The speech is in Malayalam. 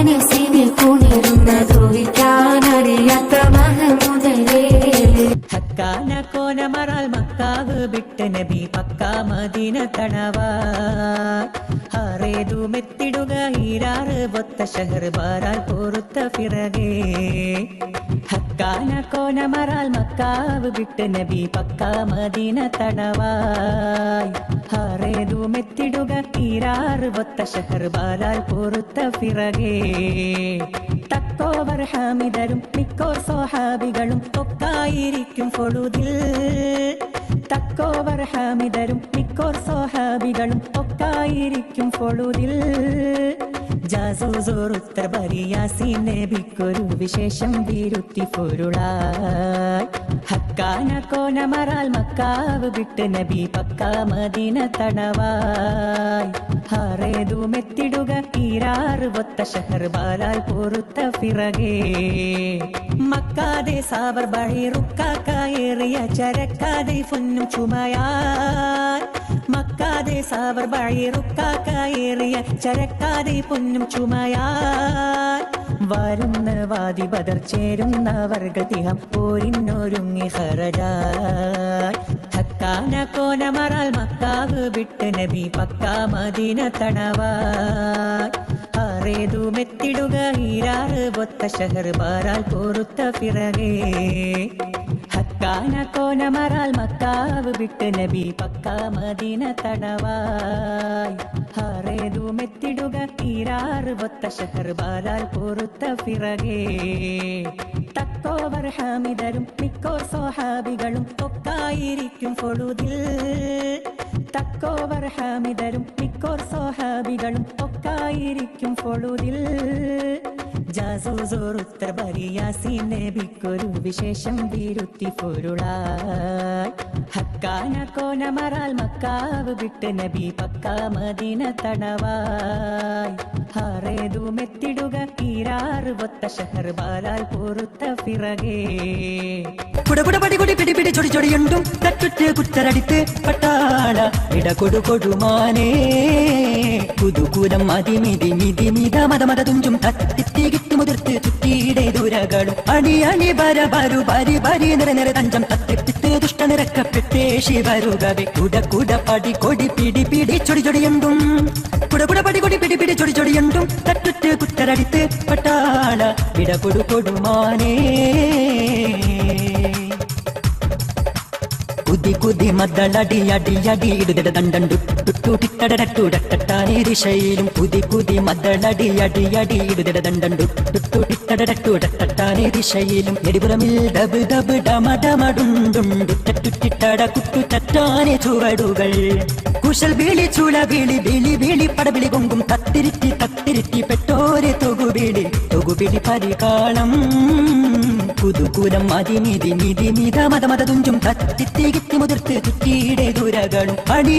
മനസ്സിന് കുളിർന്ന ദ്രോഹിക്കാനറിയാത്ത മഹമുദലേ ഹക്കാന കോനമറാൽ മക്കാവ് വിട്ട് നബി പക്ക മദീന തണവാ. ഹറേതു മെത്തിടുക ഈരാറ് ഒത്ത ഷഹർ ബാരാൽ പൊറുത്ത പിറകേ. ഹക്കാന കോനമറാൽ മക്കാവ് വിട്ട് നബി പക്ക മദീന തണവായ് ഈരാറ് ഒത്ത ഷഹർ ബാലാൽ പൊറുത്ത പിറകെ. തക്കോവർ ഹാമിദരും മിക്കോർ സ്വഹാബികളും ഒക്കായിരിക്കും പൊഴുതിൽ തക്കോവർ ഹാമിദരും മിക്കോർ സോഹാബികളും ഒക്കായിരിക്കും പൊളുതിൽ. ജാസൂസോറുത്തർ ബരിയാസീൻ നബിക്കൊരു വിശേഷം വിരുത്തി പൊരുളായി. ഹക്കാന കോനമറാൽ മക്കാവ് വിട്ട് നബി പക്ക മദീന തണവായി ഹറേതുമെത്തിടുക ഈരാറ് ഒത്ത ഷഹർ ബാലാൽ പൊറുത്ത പിറകേ. മക്കാതെ സാവർ ബഹിറുക്കായേറിയ ചരക്കാതെ പൊന്നും ചുമയാൻ മക്കാതെ സാവർ ബഹിറുക്കായേറിയ ചരക്കാതെ പൊന്നും ചുമയാൻ വരുന്ന വാദി ബദർ ചേരുന്നവർ തിഹം പോരിന്നൊരുങ്ങി ഹറജായ് ഹക്കാന കോനമറാൽ മക്കാവ് വിട്ട് നബി പക്കാ മദീന തണവായ് ആറേതു മെത്തിടുക ഈരാറ് ഒത്ത ഷഹർ പാറാൽ പൊറുത്ത പിറകെ. ഹക്കാന കോനമറാൽ മക്കാവ് വിട്ട് നബി പക്ക മദീന തടവായി. ആറേതു തീരാറ് ഒത്ത ഷഹർ ബാലാൽ പൊറുത്ത പിറകേ തക്കോവർ ഹാമിദരും മിക്കോർ സ്വഹാബികളും ഒക്കായിരിക്കും പൊഴുതിൽ തക്കോവർ ഹാമിദരും മിക്കോർ സ്വഹാബികളും ഒക്കായിരിക്കും പൊഴുതിൽ ജാസൂസോറുത്തർ വിശേഷം വിരുത്തി പൊരുളായി ഹക്കാന കോനമറാൽ മക്കാവ് വിട്ട് നബി പക്ക മദീന തണവായ് ഹറേതു മെത്തിടുക ഈരാറ് ഒത്ത ഷഹർ ബാലാൽ പൊറുത്ത പിറകേ. പടികുടി പിടി ചൊടി ചൊടിയുണ്ടും തട്ടുറ്റ് കുത്തരടിത്ത് പട്ടാള. ഇട കൊടു കൊടുമാനേ പുതുകൂലം അതിമിതി മിതി മിത മത തുഞ്ചും തത്തിത്തികിത്തു മുതിർത്ത് തുറ്റിയുടെ ദുരകളും. അണി അണി ബര ബരു ബരി ബരി നിര നിര തഞ്ചം തട്ടിപ്പിട്ട് ദുഷ്ട നിരക്കപ്പെട്ടേ ശിവരുകവെ. കുട കുട പടി കൊടി പിടി പിടി ചൊടി ചൊടിയുണ്ടും. കുട കുട പടി കൊടി പിടി പിടി ചൊടി ചൊടിയുണ്ടും തട്ടുറ്റ് കുത്തരടിത്ത് പട്ടാള. ഇട കൊടു കൊടുമാനേ. കുതി കുതി മദ്ദളടി അടി അടി ഇടുതിട ദണ്ടണ്ടു ടുട്ടുടിട്ടടട്ടുടട്ടാനേ ദിശയിലും പുതി പുതി മദ്ദളടി അടി അടി ഇടുതിട ദിശയിലും എടിപുറമിൽ ഡബ് ഡബ് ഡമ ഡമടുണ്ടുണ്ടു തട്ടുറ്റിട്ടട കുട്ടു തട്ടാനേ ചുവടുകൾ. കുശൽ വിളി ചുള വിളി വിളി വിളി പടവിളി കൊങ്കും തത്തിരിറ്റി തത്തിരിറ്റി പെട്ടോരെ തൊകുവിളി തൊകുവിളി പരികാളം പുതുകുലം അതിനിധി നിധി നിധ മിത മത തുഞ്ചും തത്തി കിത്തി മുതിർത്ത് ചുറ്റിയുടെ ദുരകളും. അടി